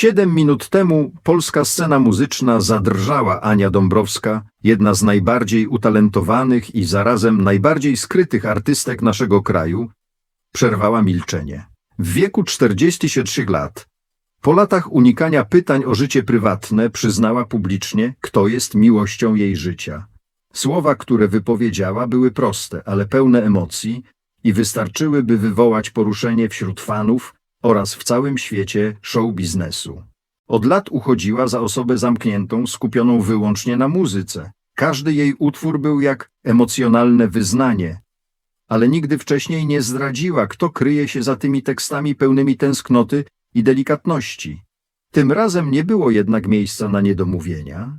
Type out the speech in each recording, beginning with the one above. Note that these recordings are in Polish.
Siedem minut temu polska scena muzyczna zadrżała Ania Dąbrowska, jedna z najbardziej utalentowanych i zarazem najbardziej skrytych artystek naszego kraju, przerwała milczenie. W wieku 43 lat, po latach unikania pytań o życie prywatne, przyznała publicznie, kto jest miłością jej życia. Słowa, które wypowiedziała, były proste, ale pełne emocji i wystarczyły, by wywołać poruszenie wśród fanów oraz w całym świecie show biznesu. Od lat uchodziła za osobę zamkniętą, skupioną wyłącznie na muzyce. Każdy jej utwór był jak emocjonalne wyznanie, ale nigdy wcześniej nie zdradziła, kto kryje się za tymi tekstami pełnymi tęsknoty i delikatności. Tym razem nie było jednak miejsca na niedomówienia.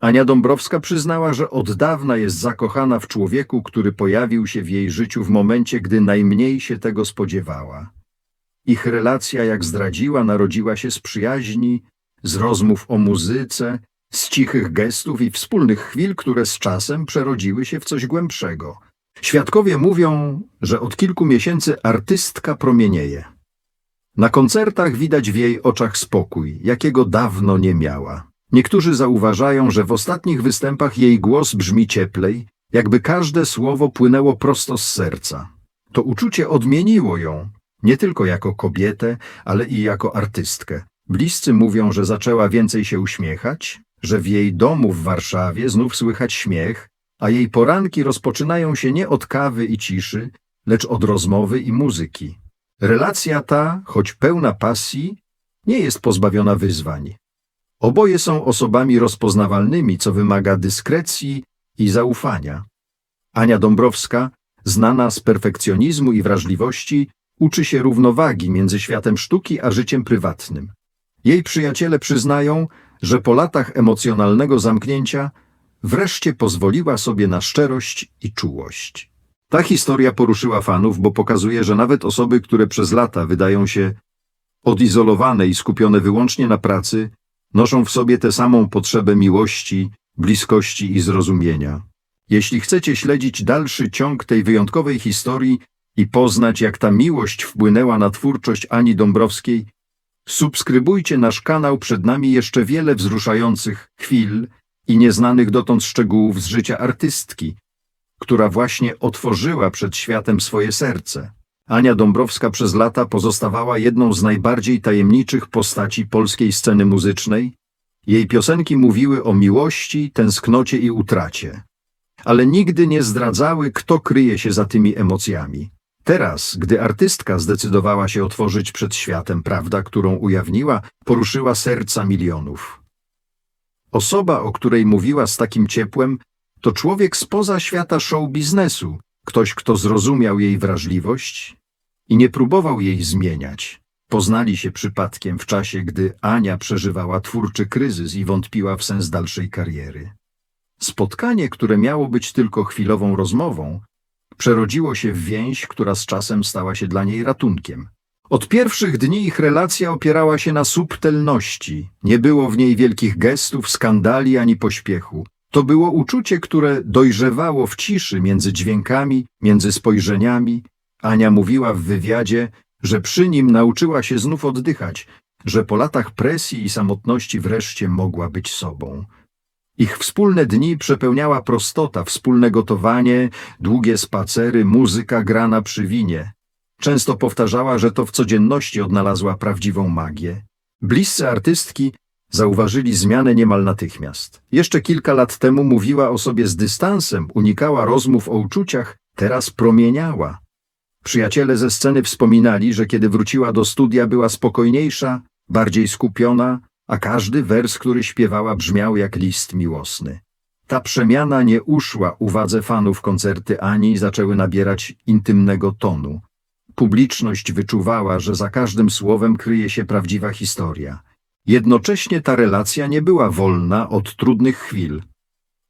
Ania Dąbrowska przyznała, że od dawna jest zakochana w człowieku, który pojawił się w jej życiu w momencie, gdy najmniej się tego spodziewała. Ich relacja, jak zdradziła, narodziła się z przyjaźni, z rozmów o muzyce, z cichych gestów i wspólnych chwil, które z czasem przerodziły się w coś głębszego. Świadkowie mówią, że od kilku miesięcy artystka promienieje. Na koncertach widać w jej oczach spokój, jakiego dawno nie miała. Niektórzy zauważają, że w ostatnich występach jej głos brzmi cieplej, jakby każde słowo płynęło prosto z serca. To uczucie odmieniło ją, nie tylko jako kobietę, ale i jako artystkę. Bliscy mówią, że zaczęła więcej się uśmiechać, że w jej domu w Warszawie znów słychać śmiech, a jej poranki rozpoczynają się nie od kawy i ciszy, lecz od rozmowy i muzyki. Relacja ta, choć pełna pasji, nie jest pozbawiona wyzwań. Oboje są osobami rozpoznawalnymi, co wymaga dyskrecji i zaufania. Ania Dąbrowska, znana z perfekcjonizmu i wrażliwości, uczy się równowagi między światem sztuki a życiem prywatnym. Jej przyjaciele przyznają, że po latach emocjonalnego zamknięcia wreszcie pozwoliła sobie na szczerość i czułość. Ta historia poruszyła fanów, bo pokazuje, że nawet osoby, które przez lata wydają się odizolowane i skupione wyłącznie na pracy, noszą w sobie tę samą potrzebę miłości, bliskości i zrozumienia. Jeśli chcecie śledzić dalszy ciąg tej wyjątkowej historii i poznać, jak ta miłość wpłynęła na twórczość Ani Dąbrowskiej, subskrybujcie nasz kanał, przed nami jeszcze wiele wzruszających chwil i nieznanych dotąd szczegółów z życia artystki, która właśnie otworzyła przed światem swoje serce. Ania Dąbrowska przez lata pozostawała jedną z najbardziej tajemniczych postaci polskiej sceny muzycznej. Jej piosenki mówiły o miłości, tęsknocie i utracie, ale nigdy nie zdradzały, kto kryje się za tymi emocjami. Teraz, gdy artystka zdecydowała się otworzyć przed światem prawda, którą ujawniła, poruszyła serca milionów. Osoba, o której mówiła z takim ciepłem, to człowiek spoza świata show biznesu, ktoś, kto zrozumiał jej wrażliwość i nie próbował jej zmieniać. Poznali się przypadkiem w czasie, gdy Ania przeżywała twórczy kryzys i wątpiła w sens dalszej kariery. Spotkanie, które miało być tylko chwilową rozmową, przerodziło się w więź, która z czasem stała się dla niej ratunkiem. Od pierwszych dni ich relacja opierała się na subtelności. Nie było w niej wielkich gestów, skandali ani pośpiechu. To było uczucie, które dojrzewało w ciszy między dźwiękami, między spojrzeniami. Ania mówiła w wywiadzie, że przy nim nauczyła się znów oddychać, że po latach presji i samotności wreszcie mogła być sobą. Ich wspólne dni przepełniała prostota, wspólne gotowanie, długie spacery, muzyka grana przy winie. Często powtarzała, że to w codzienności odnalazła prawdziwą magię. Bliscy artystki zauważyli zmianę niemal natychmiast. Jeszcze kilka lat temu mówiła o sobie z dystansem, unikała rozmów o uczuciach, teraz promieniała. Przyjaciele ze sceny wspominali, że kiedy wróciła do studia była spokojniejsza, bardziej skupiona, a każdy wers, który śpiewała, brzmiał jak list miłosny. Ta przemiana nie uszła uwadze fanów koncerty Ani zaczęły nabierać intymnego tonu. Publiczność wyczuwała, że za każdym słowem kryje się prawdziwa historia. Jednocześnie ta relacja nie była wolna od trudnych chwil.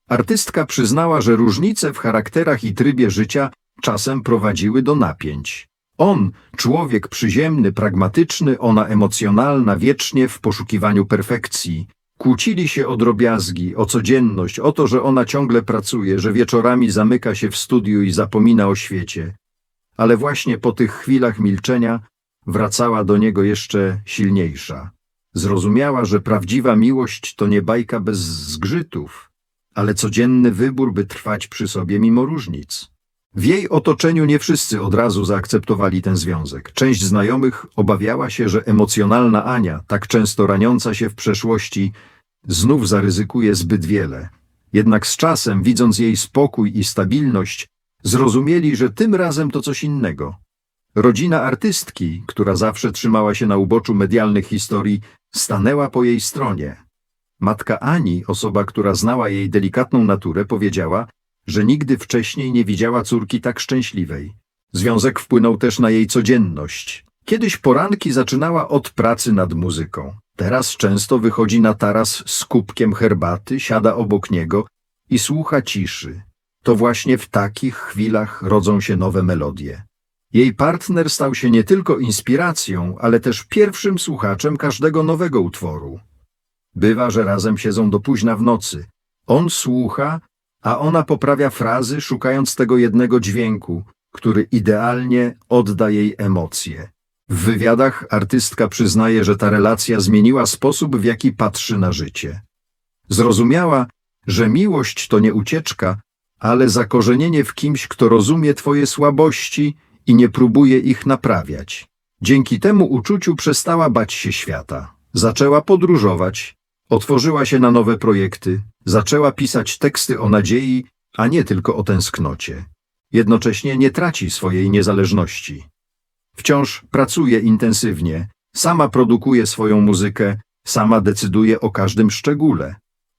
Artystka przyznała, że różnice w charakterach i trybie życia czasem prowadziły do napięć. On, człowiek przyziemny, pragmatyczny, ona emocjonalna, wiecznie w poszukiwaniu perfekcji. Kłócili się o drobiazgi, o codzienność, o to, że ona ciągle pracuje, że wieczorami zamyka się w studiu i zapomina o świecie. Ale właśnie po tych chwilach milczenia wracała do niego jeszcze silniejsza. Zrozumiała, że prawdziwa miłość to nie bajka bez zgrzytów, ale codzienny wybór, by trwać przy sobie mimo różnic. W jej otoczeniu nie wszyscy od razu zaakceptowali ten związek. Część znajomych obawiała się, że emocjonalna Ania, tak często raniąca się w przeszłości, znów zaryzykuje zbyt wiele. Jednak z czasem, widząc jej spokój i stabilność, zrozumieli, że tym razem to coś innego. Rodzina artystki, która zawsze trzymała się na uboczu medialnych historii, stanęła po jej stronie. Matka Ani, osoba, która znała jej delikatną naturę, powiedziała, że nigdy wcześniej nie widziała córki tak szczęśliwej. Związek wpłynął też na jej codzienność. Kiedyś poranki zaczynała od pracy nad muzyką. Teraz często wychodzi na taras z kubkiem herbaty, siada obok niego i słucha ciszy. To właśnie w takich chwilach rodzą się nowe melodie. Jej partner stał się nie tylko inspiracją, ale też pierwszym słuchaczem każdego nowego utworu. Bywa, że razem siedzą do późna w nocy. On słucha, a ona poprawia frazy, szukając tego jednego dźwięku, który idealnie odda jej emocje. W wywiadach artystka przyznaje, że ta relacja zmieniła sposób, w jaki patrzy na życie. Zrozumiała, że miłość to nie ucieczka, ale zakorzenienie w kimś, kto rozumie twoje słabości i nie próbuje ich naprawiać. Dzięki temu uczuciu przestała bać się świata. Zaczęła podróżować, otworzyła się na nowe projekty, zaczęła pisać teksty o nadziei, a nie tylko o tęsknocie. Jednocześnie nie traci swojej niezależności. Wciąż pracuje intensywnie, sama produkuje swoją muzykę, sama decyduje o każdym szczególe.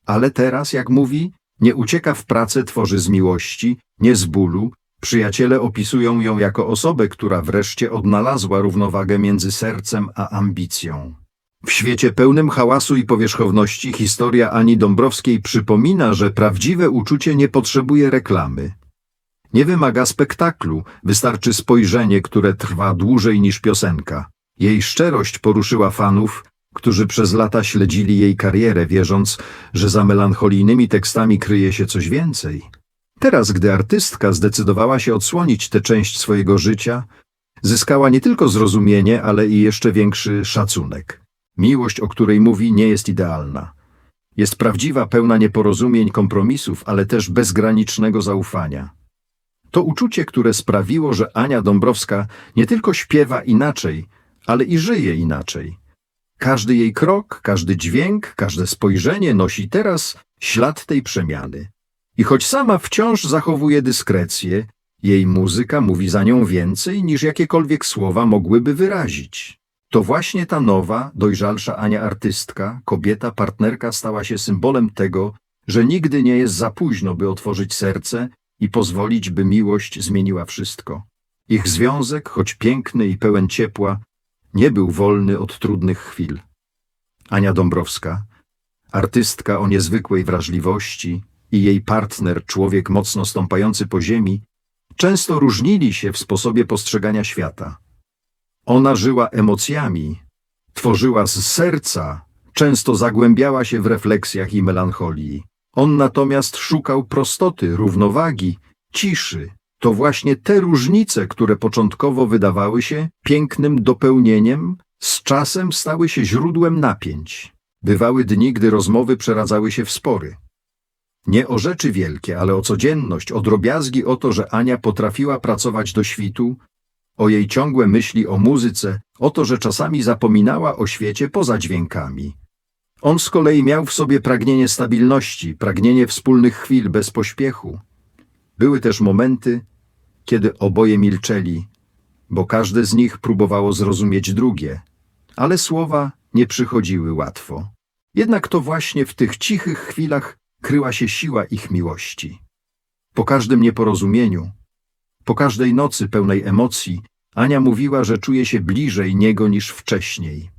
Ale teraz, jak mówi, nie ucieka w pracę, tworzy z miłości, nie z bólu. Przyjaciele opisują ją jako osobę, która wreszcie odnalazła równowagę między sercem a ambicją. W świecie pełnym hałasu i powierzchowności historia Ani Dąbrowskiej przypomina, że prawdziwe uczucie nie potrzebuje reklamy. Nie wymaga spektaklu, wystarczy spojrzenie, które trwa dłużej niż piosenka. Jej szczerość poruszyła fanów, którzy przez lata śledzili jej karierę, wierząc, że za melancholijnymi tekstami kryje się coś więcej. Teraz, gdy artystka zdecydowała się odsłonić tę część swojego życia, zyskała nie tylko zrozumienie, ale i jeszcze większy szacunek. Miłość, o której mówi, nie jest idealna. Jest prawdziwa, pełna nieporozumień, kompromisów, ale też bezgranicznego zaufania. To uczucie, które sprawiło, że Ania Dąbrowska nie tylko śpiewa inaczej, ale i żyje inaczej. Każdy jej krok, każdy dźwięk, każde spojrzenie nosi teraz ślad tej przemiany. I choć sama wciąż zachowuje dyskrecję, jej muzyka mówi za nią więcej niż jakiekolwiek słowa mogłyby wyrazić. To właśnie ta nowa, dojrzalsza Ania artystka, kobieta, partnerka stała się symbolem tego, że nigdy nie jest za późno, by otworzyć serce i pozwolić, by miłość zmieniła wszystko. Ich związek, choć piękny i pełen ciepła, nie był wolny od trudnych chwil. Ania Dąbrowska, artystka o niezwykłej wrażliwości i jej partner, człowiek mocno stąpający po ziemi, często różnili się w sposobie postrzegania świata. Ona żyła emocjami, tworzyła z serca, często zagłębiała się w refleksjach i melancholii. On natomiast szukał prostoty, równowagi, ciszy. To właśnie te różnice, które początkowo wydawały się pięknym dopełnieniem, z czasem stały się źródłem napięć. Bywały dni, gdy rozmowy przeradzały się w spory. Nie o rzeczy wielkie, ale o codzienność, o drobiazgi, o to, że Ania potrafiła pracować do świtu, o jej ciągłe myśli o muzyce, o to, że czasami zapominała o świecie poza dźwiękami. On z kolei miał w sobie pragnienie stabilności, pragnienie wspólnych chwil bez pośpiechu. Były też momenty, kiedy oboje milczeli, bo każde z nich próbowało zrozumieć drugie, ale słowa nie przychodziły łatwo. Jednak to właśnie w tych cichych chwilach kryła się siła ich miłości. Po każdym nieporozumieniu, po każdej nocy pełnej emocji, Ania mówiła, że czuje się bliżej niego niż wcześniej.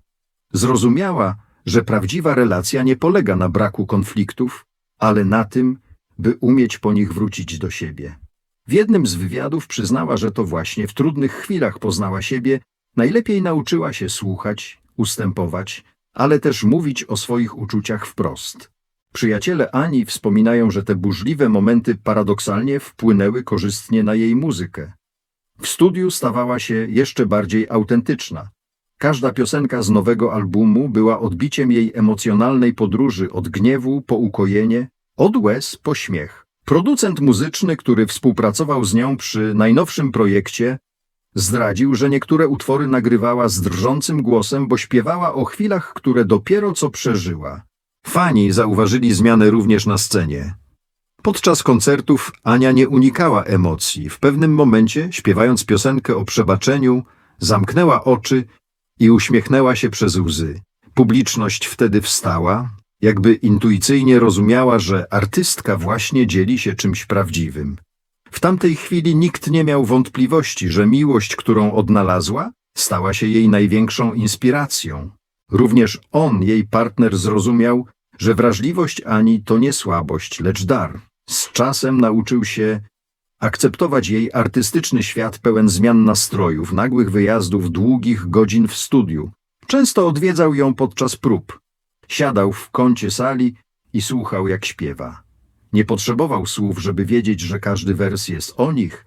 Zrozumiała, że prawdziwa relacja nie polega na braku konfliktów, ale na tym, by umieć po nich wrócić do siebie. W jednym z wywiadów przyznała, że to właśnie w trudnych chwilach poznała siebie, najlepiej nauczyła się słuchać, ustępować, ale też mówić o swoich uczuciach wprost. Przyjaciele Ani wspominają, że te burzliwe momenty paradoksalnie wpłynęły korzystnie na jej muzykę. W studiu stawała się jeszcze bardziej autentyczna. Każda piosenka z nowego albumu była odbiciem jej emocjonalnej podróży od gniewu po ukojenie, od łez po śmiech. Producent muzyczny, który współpracował z nią przy najnowszym projekcie, zdradził, że niektóre utwory nagrywała z drżącym głosem, bo śpiewała o chwilach, które dopiero co przeżyła. Fani zauważyli zmianę również na scenie. Podczas koncertów Ania nie unikała emocji. W pewnym momencie, śpiewając piosenkę o przebaczeniu, zamknęła oczy i uśmiechnęła się przez łzy. Publiczność wtedy wstała, jakby intuicyjnie rozumiała, że artystka właśnie dzieli się czymś prawdziwym. W tamtej chwili nikt nie miał wątpliwości, że miłość, którą odnalazła, stała się jej największą inspiracją. Również on, jej partner, zrozumiał, że wrażliwość Ani to nie słabość, lecz dar. Z czasem nauczył się akceptować jej artystyczny świat pełen zmian nastrojów, nagłych wyjazdów, długich godzin w studiu. Często odwiedzał ją podczas prób. Siadał w kącie sali i słuchał, jak śpiewa. Nie potrzebował słów, żeby wiedzieć, że każdy wers jest o nich.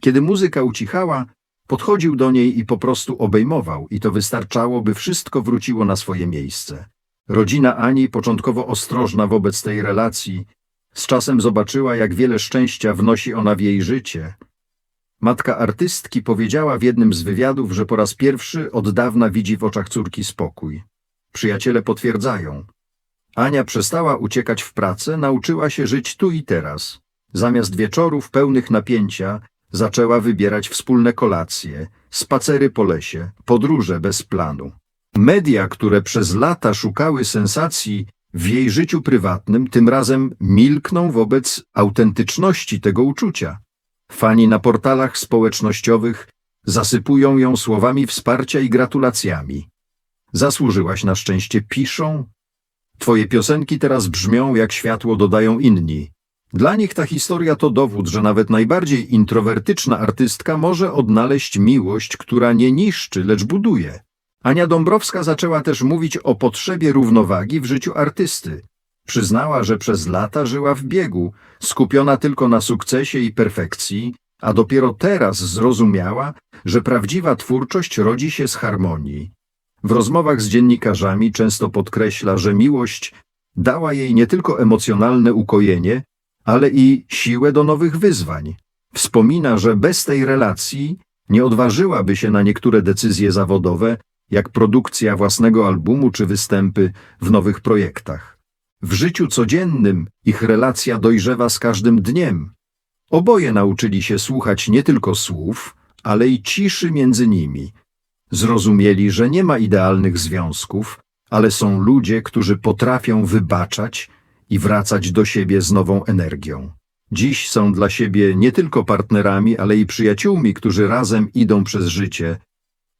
Kiedy muzyka ucichała, podchodził do niej i po prostu obejmował, i to wystarczało, by wszystko wróciło na swoje miejsce. Rodzina Ani, początkowo ostrożna wobec tej relacji, z czasem zobaczyła, jak wiele szczęścia wnosi ona w jej życie. Matka artystki powiedziała w jednym z wywiadów, że po raz pierwszy od dawna widzi w oczach córki spokój. Przyjaciele potwierdzają. Ania przestała uciekać w pracę, nauczyła się żyć tu i teraz. Zamiast wieczorów pełnych napięcia zaczęła wybierać wspólne kolacje, spacery po lesie, podróże bez planu. Media, które przez lata szukały sensacji w jej życiu prywatnym, tym razem milkną wobec autentyczności tego uczucia. Fani na portalach społecznościowych zasypują ją słowami wsparcia i gratulacjami. Zasłużyłaś na szczęście, piszą. Twoje piosenki teraz brzmią jak światło dodają inni. Dla nich ta historia to dowód, że nawet najbardziej introwertyczna artystka może odnaleźć miłość, która nie niszczy, lecz buduje. Ania Dąbrowska zaczęła też mówić o potrzebie równowagi w życiu artysty. Przyznała, że przez lata żyła w biegu, skupiona tylko na sukcesie i perfekcji, a dopiero teraz zrozumiała, że prawdziwa twórczość rodzi się z harmonii. W rozmowach z dziennikarzami często podkreśla, że miłość dała jej nie tylko emocjonalne ukojenie, ale i siłę do nowych wyzwań. Wspomina, że bez tej relacji nie odważyłaby się na niektóre decyzje zawodowe, jak produkcja własnego albumu czy występy w nowych projektach. W życiu codziennym ich relacja dojrzewa z każdym dniem. Oboje nauczyli się słuchać nie tylko słów, ale i ciszy między nimi. Zrozumieli, że nie ma idealnych związków, ale są ludzie, którzy potrafią wybaczać i wracać do siebie z nową energią. Dziś są dla siebie nie tylko partnerami, ale i przyjaciółmi, którzy razem idą przez życie,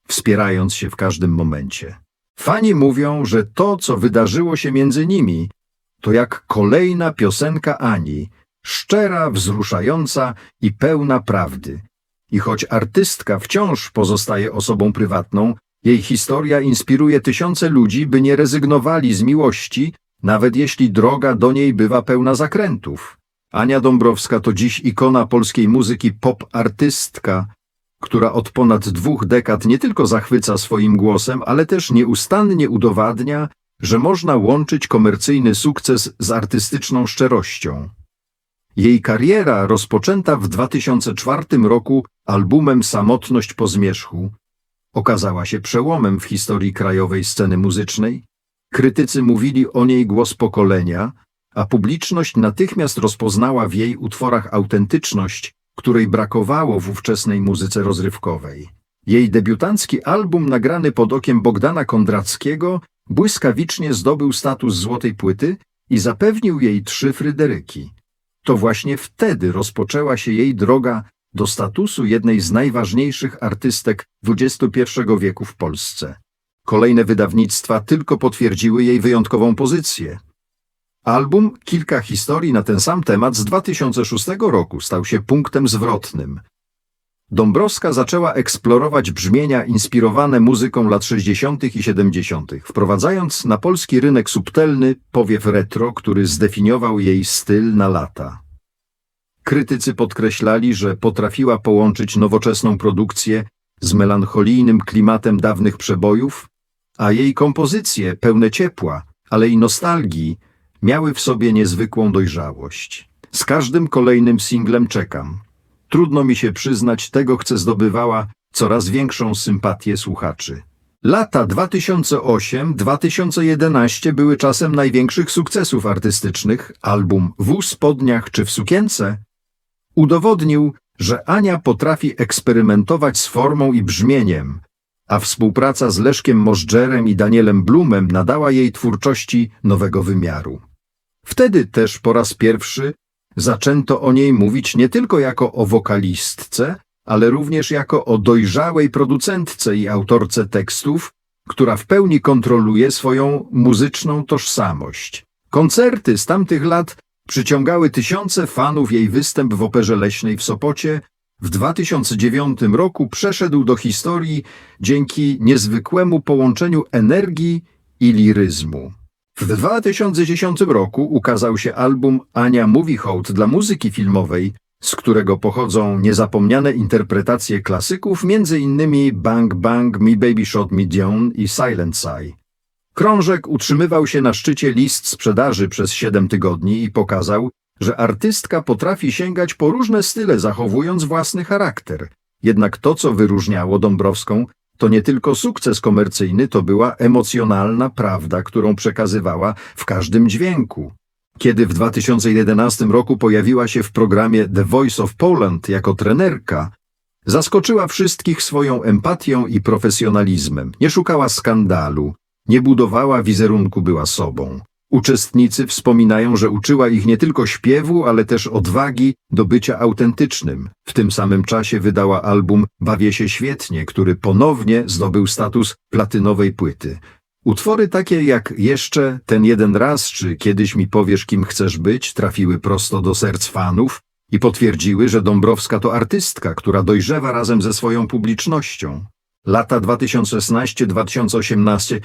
wspierając się w każdym momencie. Fani mówią, że to, co wydarzyło się między nimi, to jak kolejna piosenka Ani, szczera, wzruszająca i pełna prawdy. I choć artystka wciąż pozostaje osobą prywatną, jej historia inspiruje tysiące ludzi, by nie rezygnowali z miłości, nawet jeśli droga do niej bywa pełna zakrętów. Ania Dąbrowska to dziś ikona polskiej muzyki pop-artystka, która od ponad dwóch dekad nie tylko zachwyca swoim głosem, ale też nieustannie udowadnia, że można łączyć komercyjny sukces z artystyczną szczerością. Jej kariera, rozpoczęta w 2004 roku albumem Samotność po zmierzchu, okazała się przełomem w historii krajowej sceny muzycznej. Krytycy mówili o niej głos pokolenia, a publiczność natychmiast rozpoznała w jej utworach autentyczność, której brakowało w ówczesnej muzyce rozrywkowej. Jej debiutancki album nagrany pod okiem Bogdana Kondrackiego błyskawicznie zdobył status złotej płyty i zapewnił jej trzy Fryderyki. To właśnie wtedy rozpoczęła się jej droga do statusu jednej z najważniejszych artystek XXI wieku w Polsce. Kolejne wydawnictwa tylko potwierdziły jej wyjątkową pozycję. Album Kilka historii na ten sam temat z 2006 roku stał się punktem zwrotnym. Dąbrowska zaczęła eksplorować brzmienia inspirowane muzyką lat 60. i 70., wprowadzając na polski rynek subtelny powiew retro, który zdefiniował jej styl na lata. Krytycy podkreślali, że potrafiła połączyć nowoczesną produkcję z melancholijnym klimatem dawnych przebojów, a jej kompozycje, pełne ciepła, ale i nostalgii, miały w sobie niezwykłą dojrzałość. Z każdym kolejnym singlem czekam. Trudno mi się przyznać, tego chce zdobywała coraz większą sympatię słuchaczy. Lata 2008-2011 były czasem największych sukcesów artystycznych. Album W spodniach czy w sukience udowodnił, że Ania potrafi eksperymentować z formą i brzmieniem, a współpraca z Leszkiem Możdżerem i Danielem Blumem nadała jej twórczości nowego wymiaru. Wtedy też po raz pierwszy zaczęto o niej mówić nie tylko jako o wokalistce, ale również jako o dojrzałej producentce i autorce tekstów, która w pełni kontroluje swoją muzyczną tożsamość. Koncerty z tamtych lat przyciągały tysiące fanów jej występ w Operze Leśnej w Sopocie. W 2009 roku przeszedł do historii dzięki niezwykłemu połączeniu energii i liryzmu. W 2010 roku ukazał się album Ania Mówi Hołd dla muzyki filmowej, z którego pochodzą niezapomniane interpretacje klasyków, m.in. Bang Bang, Me Baby Shot Me Down i Silent Sigh. Krążek utrzymywał się na szczycie list sprzedaży przez 7 tygodni i pokazał, że artystka potrafi sięgać po różne style, zachowując własny charakter. Jednak to, co wyróżniało Dąbrowską, to nie tylko sukces komercyjny, to była emocjonalna prawda, którą przekazywała w każdym dźwięku. Kiedy w 2011 roku pojawiła się w programie The Voice of Poland jako trenerka, zaskoczyła wszystkich swoją empatią i profesjonalizmem. Nie szukała skandalu, nie budowała wizerunku, była sobą. Uczestnicy wspominają, że uczyła ich nie tylko śpiewu, ale też odwagi do bycia autentycznym. W tym samym czasie wydała album Bawię się świetnie, który ponownie zdobył status platynowej płyty. Utwory takie jak Jeszcze, Ten jeden raz czy Kiedyś mi powiesz kim chcesz być trafiły prosto do serc fanów i potwierdziły, że Dąbrowska to artystka, która dojrzewa razem ze swoją publicznością. Lata 2016-2018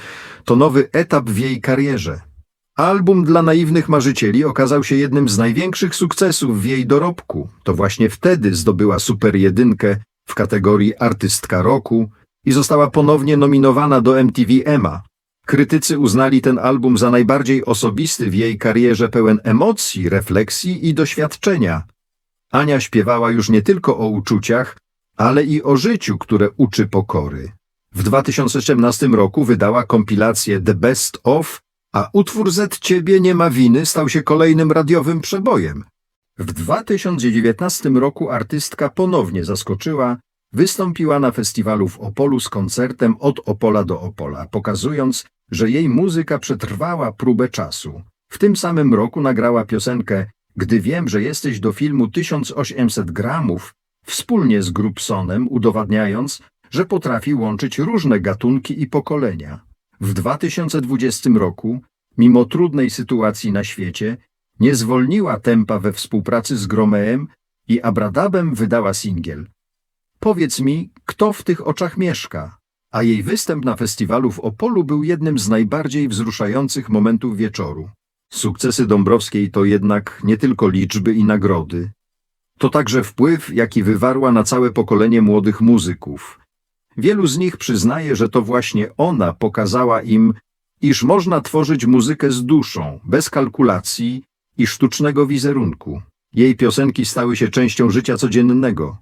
to nowy etap w jej karierze. Album dla naiwnych marzycieli okazał się jednym z największych sukcesów w jej dorobku. To właśnie wtedy zdobyła super jedynkę w kategorii Artystka Roku i została ponownie nominowana do MTV EMA. Krytycy uznali ten album za najbardziej osobisty w jej karierze pełen emocji, refleksji i doświadczenia. Ania śpiewała już nie tylko o uczuciach, ale i o życiu, które uczy pokory. W 2017 roku wydała kompilację The Best Of, a utwór Z Ciebie nie ma winy stał się kolejnym radiowym przebojem. W 2019 roku artystka ponownie zaskoczyła, wystąpiła na festiwalu w Opolu z koncertem Od Opola do Opola, pokazując, że jej muzyka przetrwała próbę czasu. W tym samym roku nagrała piosenkę Gdy wiem, że jesteś do filmu 1800 gramów, wspólnie z Grubsonem, udowadniając, że potrafi łączyć różne gatunki i pokolenia. W 2020 roku, mimo trudnej sytuacji na świecie, nie zwolniła tempa we współpracy z Gromeem i Abradabem wydała singiel. Powiedz mi, kto w tych oczach mieszka? A jej występ na festiwalu w Opolu był jednym z najbardziej wzruszających momentów wieczoru. Sukcesy Dąbrowskiej to jednak nie tylko liczby i nagrody. To także wpływ, jaki wywarła na całe pokolenie młodych muzyków. Wielu z nich przyznaje, że to właśnie ona pokazała im, iż można tworzyć muzykę z duszą, bez kalkulacji i sztucznego wizerunku. Jej piosenki stały się częścią życia codziennego.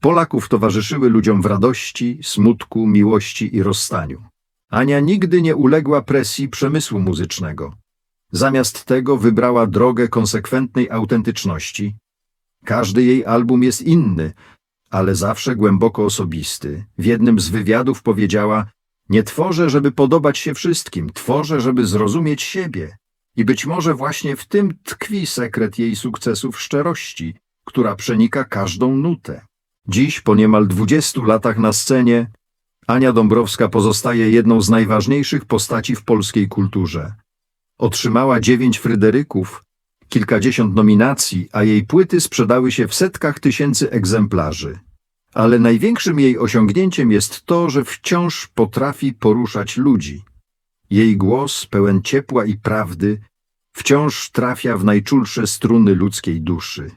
Polaków towarzyszyły ludziom w radości, smutku, miłości i rozstaniu. Ania nigdy nie uległa presji przemysłu muzycznego. Zamiast tego wybrała drogę konsekwentnej autentyczności. Każdy jej album jest inny, ale zawsze głęboko osobisty. W jednym z wywiadów powiedziała: Nie tworzę, żeby podobać się wszystkim, tworzę, żeby zrozumieć siebie. I być może właśnie w tym tkwi sekret jej sukcesu w szczerości, która przenika każdą nutę. Dziś, po niemal 20 latach na scenie, Ania Dąbrowska pozostaje jedną z najważniejszych postaci w polskiej kulturze. Otrzymała dziewięć Fryderyków, kilkadziesiąt nominacji, a jej płyty sprzedały się w setkach tysięcy egzemplarzy. Ale największym jej osiągnięciem jest to, że wciąż potrafi poruszać ludzi. Jej głos, pełen ciepła i prawdy, wciąż trafia w najczulsze struny ludzkiej duszy.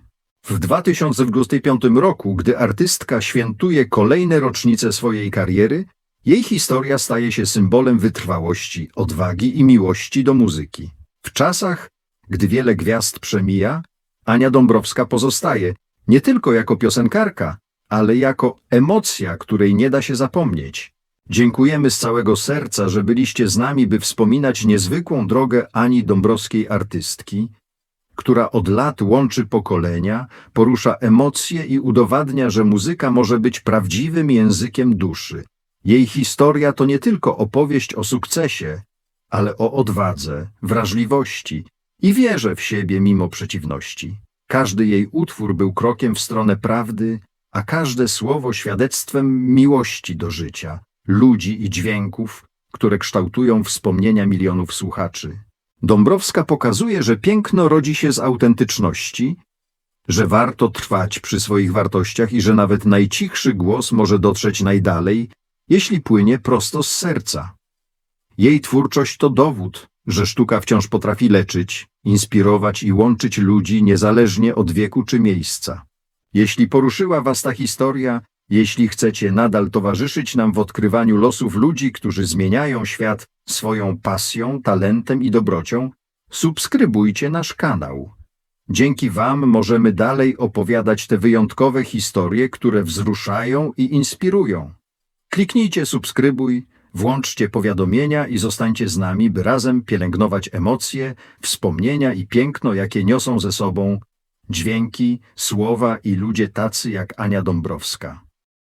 W 2025 roku, gdy artystka świętuje kolejne rocznice swojej kariery, jej historia staje się symbolem wytrwałości, odwagi i miłości do muzyki. W czasach, gdy wiele gwiazd przemija, Ania Dąbrowska pozostaje nie tylko jako piosenkarka, ale jako emocja, której nie da się zapomnieć. Dziękujemy z całego serca, że byliście z nami, by wspominać niezwykłą drogę Ani Dąbrowskiej artystki, która od lat łączy pokolenia, porusza emocje i udowadnia, że muzyka może być prawdziwym językiem duszy. Jej historia to nie tylko opowieść o sukcesie, ale o odwadze, wrażliwości i wierze w siebie mimo przeciwności. Każdy jej utwór był krokiem w stronę prawdy, a każde słowo świadectwem miłości do życia, ludzi i dźwięków, które kształtują wspomnienia milionów słuchaczy. Dąbrowska pokazuje, że piękno rodzi się z autentyczności, że warto trwać przy swoich wartościach i że nawet najcichszy głos może dotrzeć najdalej, jeśli płynie prosto z serca. Jej twórczość to dowód, że sztuka wciąż potrafi leczyć, inspirować i łączyć ludzi niezależnie od wieku czy miejsca. Jeśli poruszyła Was ta historia, jeśli chcecie nadal towarzyszyć nam w odkrywaniu losów ludzi, którzy zmieniają świat swoją pasją, talentem i dobrocią, subskrybujcie nasz kanał. Dzięki Wam możemy dalej opowiadać te wyjątkowe historie, które wzruszają i inspirują. Kliknijcie subskrybuj, włączcie powiadomienia i zostańcie z nami, by razem pielęgnować emocje, wspomnienia i piękno, jakie niosą ze sobą dźwięki, słowa i ludzie tacy jak Ania Dąbrowska.